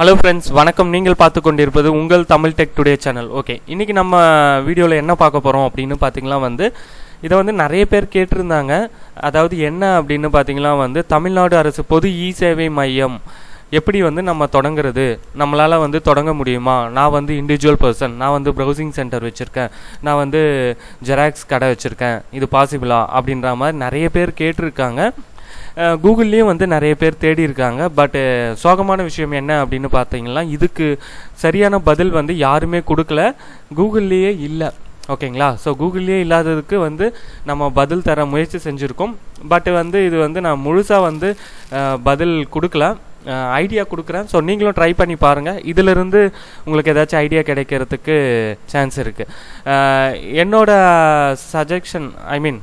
Hello friends வணக்கம். நீங்கள் பார்த்து கொண்டிருப்பது உங்கள் Tamil tech today channel okay இன்றைக்கி நம்ம வீடியோவில் என்ன பார்க்க போகிறோம் அப்படின்னு பார்த்தீங்கன்னா வந்து இதை வந்து நிறைய பேர் கேட்டிருந்தாங்க. அதாவது என்ன அப்படின்னு பார்த்தீங்கன்னா வந்து தமிழ்நாடு அரசு பொது இ சேவை மையம் எப்படி வந்து நம்ம தொடங்குறது? நம்மளால் வந்து தொடங்க முடியுமா? நான் வந்து இண்டிவிஜுவல் பர்சன் நான் வந்து ப்ரௌசிங் சென்டர் வச்சுருக்கேன். நான் வந்து ஜெராக்ஸ் கடை வச்சுருக்கேன். இது பாசிபிளா அப்படின்ற மாதிரி நிறைய பேர் கேட்டிருக்காங்க. கூகுள்லேயும் வந்து நிறைய பேர் தேடி இருக்காங்க. பட்டு சோகமான விஷயம் என்ன அப்படின்னு பார்த்தீங்கன்னா இதுக்கு சரியான பதில் வந்து யாருமே கொடுக்கல. கூகுள்லேயே இல்லை. ஓகேங்களா? ஸோ கூகுள்லேயே இல்லாததுக்கு வந்து நம்ம பதில் தர முயற்சி செஞ்சுருக்கோம். பட் வந்து இது வந்து நான் முழுசாக வந்து பதில் கொடுக்கல. ஐடியா கொடுக்குறேன். ஸோ நீங்களும் ட்ரை பண்ணி பாருங்கள் இதிலிருந்து உங்களுக்கு ஏதாச்சும் ஐடியா கிடைக்கிறதுக்கு சான்ஸ் இருக்குது என்னோட சஜெக்ஷன் ஐ மீன்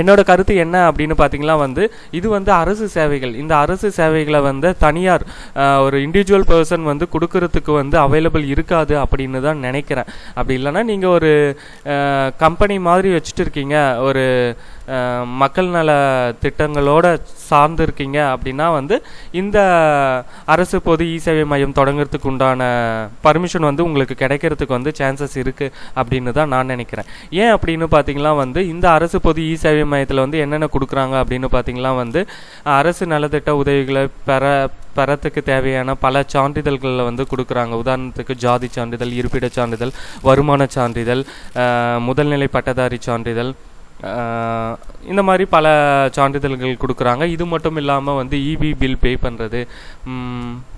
என்னோட கருத்து என்ன அப்படின்னு பார்த்தீங்கன்னா வந்து இது வந்து அரசு சேவைகள். இந்த அரசு சேவைகளை வந்து தனியார் ஒரு இண்டிவிஜுவல் பர்சன் வந்து கொடுக்கறதுக்கு வந்து அவைலபிள் இருக்காது அப்படின்னு தான் நினைக்கிறேன். அப்படி இல்லைன்னா நீங்கள் ஒரு கம்பெனி மாதிரி வச்சுட்டு இருக்கீங்க. ஒரு மக்கள் நல திட்டங்களோடு சார்ந்து இருக்கீங்க அப்படின்னா வந்து இந்த அரசு பொது இ சேவை மையம் தொடங்குறதுக்கு உண்டான பர்மிஷன் வந்து உங்களுக்கு கிடைக்கிறதுக்கு வந்து சான்சஸ் இருக்குது அப்படின்னு தான் நான் நினைக்கிறேன். ஏன் அப்படின்னு பார்த்தீங்கன்னா வந்து இந்த அரசு பொது இ சேவை மையத்தில் வந்து என்னென்ன கொடுக்குறாங்க அப்படின்னு பார்த்தீங்கன்னா வந்து அரசு நலத்திட்ட உதவிகளை பெற பெறத்துக்கு தேவையான பல சான்றிதழ்களை வந்து கொடுக்குறாங்க. உதாரணத்துக்கு ஜாதி சான்றிதழ் இருப்பிட சான்றிதழ் வருமான சான்றிதழ் முதல்நிலை பட்டதாரி சான்றிதழ் இந்த மாதிரி பல சான்றிதழ்கள் கொடுக்குறாங்க. இது மட்டும் இல்லாமல் வந்து இபி பில் பே பண்ணுறது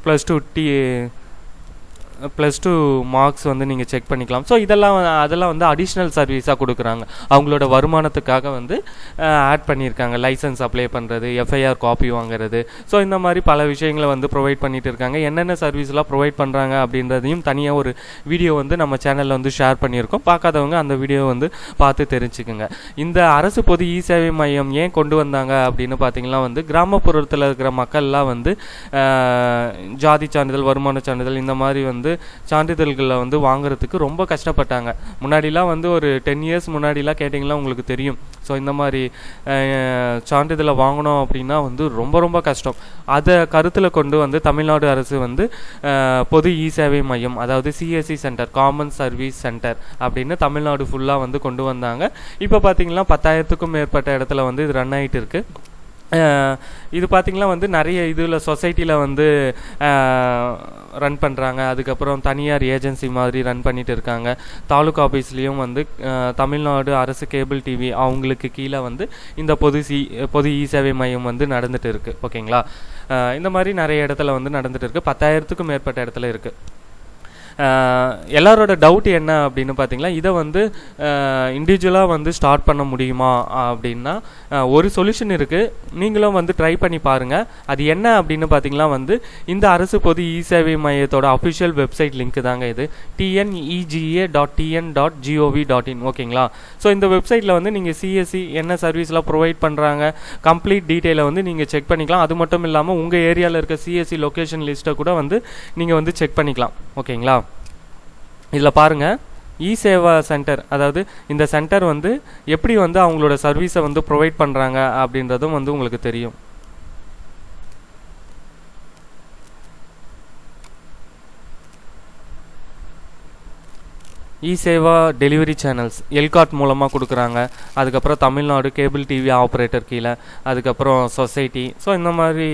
plus two T plus two marks வந்து நீங்கள் செக் பண்ணிக்கலாம். ஸோ இதெல்லாம் அதெல்லாம் வந்து அடிஷ்னல் சர்வீஸாக கொடுக்குறாங்க. அவங்களோட வருமானத்துக்காக வந்து ஆட் பண்ணியிருக்காங்க. லைசன்ஸ் அப்ளை பண்ணுறது எஃப்ஐஆர் காப்பி வாங்குறது. ஸோ இந்த மாதிரி பல விஷயங்களை வந்து ப்ரொவைட் பண்ணிட்டு இருக்காங்க. என்னென்ன சர்வீஸ்லாம் ப்ரொவைட் பண்ணுறாங்க அப்படின்றதையும் தனியாக ஒரு வீடியோ வந்து நம்ம சேனலில் வந்து ஷேர் பண்ணியிருக்கோம். பார்க்காதவங்க அந்த வீடியோ வந்து பார்த்து தெரிஞ்சுக்குங்க. இந்த அரசு பொது இ சேவை மையம் ஏன் கொண்டு வந்தாங்க அப்படின்னு பார்த்தீங்கன்னா வந்து கிராமப்புறத்தில் இருக்கிற மக்கள்லாம் வந்து ஜாதி சான்றிதழ் வருமான சான்றிதழ் இந்த மாதிரி வந்து சான்றிதழ்களை வந்து வாங்குறதுக்கு ரொம்ப கஷ்டப்பட்டாங்க. முன்னாடிலாம் வந்து ஒரு டென் இயர்ஸ் முன்னாடிலாம் கேட்டிங்கன்னா உங்களுக்கு தெரியும். ஸோ இந்த மாதிரி சான்றிதழை வாங்கணும் அப்படின்னா வந்து ரொம்ப ரொம்ப கஷ்டம். அதை கருத்தில் கொண்டு வந்து தமிழ்நாடு அரசு வந்து பொது இ சேவை மையம் அதாவது CSC centre common service centre அப்படின்னு தமிழ்நாடு ஃபுல்லாக வந்து கொண்டு வந்தாங்க. இப்போ பார்த்தீங்கன்னா பத்தாயிரத்துக்கும் மேற்பட்ட இடத்துல வந்து இது ரன் ஆகிட்டு இருக்குது இது பார்த்திங்கன்னா வந்து நிறைய இதில் சொசைட்டியில் வந்து ரன் பண்ணுறாங்க அதுக்கப்புறம் தனியார் ஏஜென்சி மாதிரி ரன் பண்ணிட்டு இருக்காங்க. தாலுகா ஆஃபீஸ்லேயும் வந்து தமிழ்நாடு அரசு கேபிள் டிவி அவங்களுக்கு கீழே வந்து இந்த பொது சி பொது இ சேவை மையம் வந்து நடந்துகிட்டு இருக்குது ஓகேங்களா? இந்த மாதிரி நிறைய இடத்துல வந்து நடந்துகிட்டு இருக்குது பத்தாயிரத்துக்கும் மேற்பட்ட இடத்துல இருக்குது எல்லாரோட டவுட் என்ன அப்படின்னு பார்த்தீங்கன்னா இதை வந்து இண்டிவிஜுவலாக வந்து ஸ்டார்ட் பண்ண முடியுமா? அப்படின்னா ஒரு சொல்யூஷன் இருக்குது நீங்களும் வந்து ட்ரை பண்ணி பாருங்கள் அது என்ன அப்படின்னு பார்த்தீங்கன்னா வந்து இந்த அரசு பொது இ சேவை மையத்தோட அஃபிஷியல் வெப்சைட் லிங்க் தாங்க இது. TNEGA dot TN dot GOV dot in ஓகேங்களா? ஸோ இந்த வெப்சைட்டில் வந்து நீங்கள் சிஎஸ்சி என்ன சர்வீஸ்லாம் ப்ரொவைட் பண்ணுறாங்க கம்ப்ளீட் டீட்டெயிலை வந்து நீங்கள் செக் பண்ணிக்கலாம். அது மட்டும் இல்லாமல் உங்கள் ஏரியாவில் இருக்க சிஎஸ்சி லொக்கேஷன் லிஸ்ட்டை கூட வந்து நீங்கள் வந்து செக் பண்ணிக்கலாம். ஓகேங்களா? இதில் பாருங்கள் இ சேவா சென்டர் அதாவது இந்த சென்டர் வந்து எப்படி வந்து அவங்களோட சர்வீஸை வந்து ப்ரொவைட் பண்ணுறாங்க அப்படின்றதும் வந்து உங்களுக்கு தெரியும். E Seva delivery channels ELCOT மூலமாக கொடுக்குறாங்க. அதுக்கப்புறம் தமிழ்நாடு கேபிள் டிவி ஆப்ரேட்டர் கீழே அதுக்கப்புறம் சொசைட்டி ஸோ இந்த மாதிரி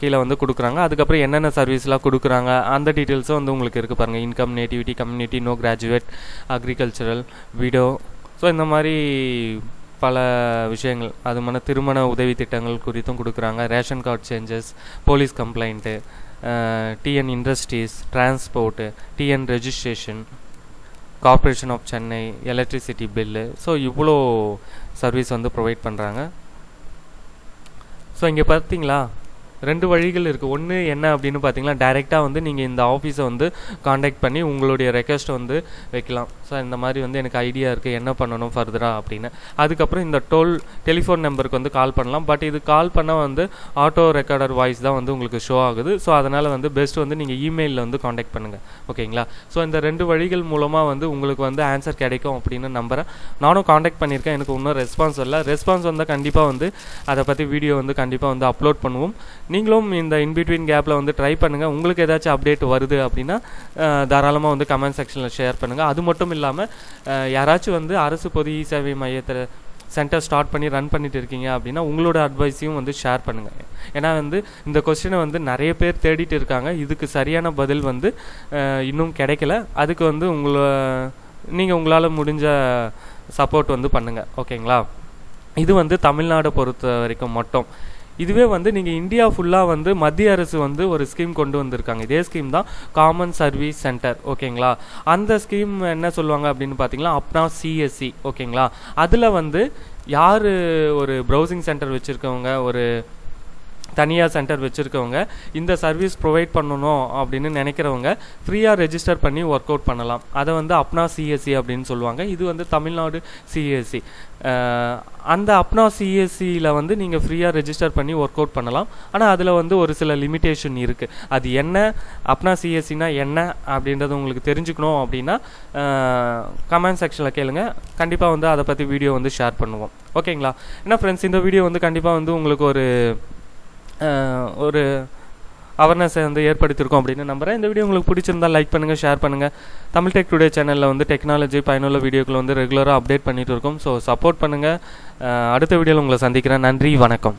கீழே வந்து கொடுக்குறாங்க. அதுக்கப்புறம் என்னென்ன சர்வீஸ்லாம் கொடுக்குறாங்க அந்த டீட்டெயில்ஸும் வந்து உங்களுக்கு இருக்குது பாருங்கள் income nativity community no graduate agricultural widow so இந்த மாதிரி பல விஷயங்கள். அது மாதிரி திருமண உதவி திட்டங்கள் குறித்தும் கொடுக்குறாங்க. Ration card changes police complaint TN industries transport TN registration corporation of Chennai electricity bill so இவ்வளோ சர்வீஸ் வந்து ப்ரொவைட் பண்ணுறாங்க ஸோ இங்கே பார்த்தீங்களா? ரெண்டு வழிகள் இருக்குது ஒன்று என்ன அப்படின்னு பார்த்தீங்கன்னா டைரெக்டாக வந்து நீங்கள் இந்த ஆஃபீஸை வந்து காண்டாக்ட் பண்ணி உங்களுடைய ரெக்வஸ்ட்டை வந்து வைக்கலாம். ஸோ இந்த மாதிரி வந்து எனக்கு ஐடியா இருக்குது என்ன பண்ணணும் ஃபர்தராக அப்படின்னு. அதுக்கப்புறம் இந்த டோல் டெலிஃபோன் நம்பருக்கு வந்து கால் பண்ணலாம். பட் இது கால் பண்ணால் வந்து ஆட்டோ ரெக்கார்டர் வாய்ஸ் தான் வந்து உங்களுக்கு ஷோ ஆகுது. ஸோ அதனால் வந்து பெஸ்ட் வந்து நீங்கள் இமெயிலில் வந்து காண்டாக்ட் பண்ணுங்கள் ஓகேங்களா ஸோ இந்த ரெண்டு வழிகள் மூலமாக வந்து உங்களுக்கு வந்து ஆன்சர் கிடைக்கும் அப்படின்னு நம்புகிறேன் நானும் காண்டாக்ட் பண்ணியிருக்கேன். எனக்கு இன்னும் ரெஸ்பான்ஸ் இல்லை ரெஸ்பான்ஸ் வந்தால் கண்டிப்பாக வந்து அதை பற்றி வீடியோ வந்து கண்டிப்பாக வந்து அப்லோட் பண்ணுவோம். நீங்களும் இந்த இன்பிட்வீன் கேப்பில் வந்து ட்ரை பண்ணுங்கள் உங்களுக்கு ஏதாச்சும் அப்டேட் வருது அப்படின்னா தாராளமாக வந்து கமெண்ட் செக்ஷனில் ஷேர் பண்ணுங்கள் அது மட்டும் இல்லாமல் யாராச்சும் வந்து அரசு பொது இ சேவை மையத்தில் சென்டர் ஸ்டார்ட் பண்ணி ரன் பண்ணிட்டு இருக்கீங்க அப்படின்னா உங்களோட அட்வைஸையும் வந்து ஷேர் பண்ணுங்கள் ஏன்னா வந்து இந்த கொஸ்டினை வந்து நிறைய பேர் தேடிட்டு இருக்காங்க. இதுக்கு சரியான பதில் வந்து இன்னும் கிடைக்கல. அதுக்கு வந்து உங்களை நீங்கள் உங்களால் முடிஞ்ச சப்போர்ட் வந்து பண்ணுங்கள் ஓகேங்களா இது வந்து தமிழ்நாடு பொறுத்த வரைக்கும் மட்டும். இதுவே வந்து நீங்கள் இந்தியா ஃபுல்லாக வந்து மத்திய அரசு வந்து ஒரு ஸ்கீம் கொண்டு வந்திருக்காங்க. இதே ஸ்கீம் தான் காமன் சர்வீஸ் சென்டர் ஓகேங்களா அந்த ஸ்கீம் என்ன சொல்லுவாங்க அப்படின்னு பார்த்தீங்கன்னா அப்னா சிஎஸ்சி ஓகேங்களா அதில் வந்து யார் ஒரு ப்ரௌசிங் சென்டர் வச்சுருக்கவங்க ஒரு தனியார் சென்டர் வச்சுருக்கவங்க இந்த சர்வீஸ் ப்ரொவைட் பண்ணணும் அப்படின்னு நினைக்கிறவங்க ஃப்ரீயாக ரெஜிஸ்டர் பண்ணி ஒர்க் அவுட் பண்ணலாம். அதை வந்து அப்னா சிஎஸ்சி அப்படின்னு சொல்லுவாங்க. இது வந்து தமிழ்நாடு சிஎஸ்சி அந்த அப்னா சிஎஸ்சியில் வந்து நீங்கள் ஃப்ரீயாக ரெஜிஸ்டர் பண்ணி ஒர்க் அவுட் பண்ணலாம். ஆனால் அதில் வந்து ஒரு சில லிமிட்டேஷன் இருக்குது அது என்ன அப்னா சிஎஸ்சினா என்ன அப்படின்றது உங்களுக்கு தெரிஞ்சுக்கணும் அப்படின்னா கமெண்ட் செக்ஷனில் கேளுங்க. கண்டிப்பாக வந்து அதை பற்றி வீடியோ வந்து ஷேர் பண்ணுவோம். ஓகேங்களா ஏன்னா ஃப்ரெண்ட்ஸ் இந்த வீடியோ வந்து கண்டிப்பாக வந்து உங்களுக்கு ஒரு ஒரு அவர்னஸை வந்து ஏற்படுத்தியிருக்கோம் அப்படின்னு நம்புகிறேன் இந்த வீடியோ உங்களுக்கு பிடிச்சிருந்தா லைக் பண்ணுங்கள் ஷேர் பண்ணுங்கள் தமிழ் டெக் டுடே சேனலில் வந்து டெக்னாலஜி பயனுள்ள வீடியோக்கள் வந்து ரெகுலராக அப்டேட் பண்ணிகிட்டு இருக்கோம். ஸோ சப்போர்ட் பண்ணுங்கள் அடுத்த வீடியோவில் உங்களை சந்திக்கிறேன். நன்றி வணக்கம்.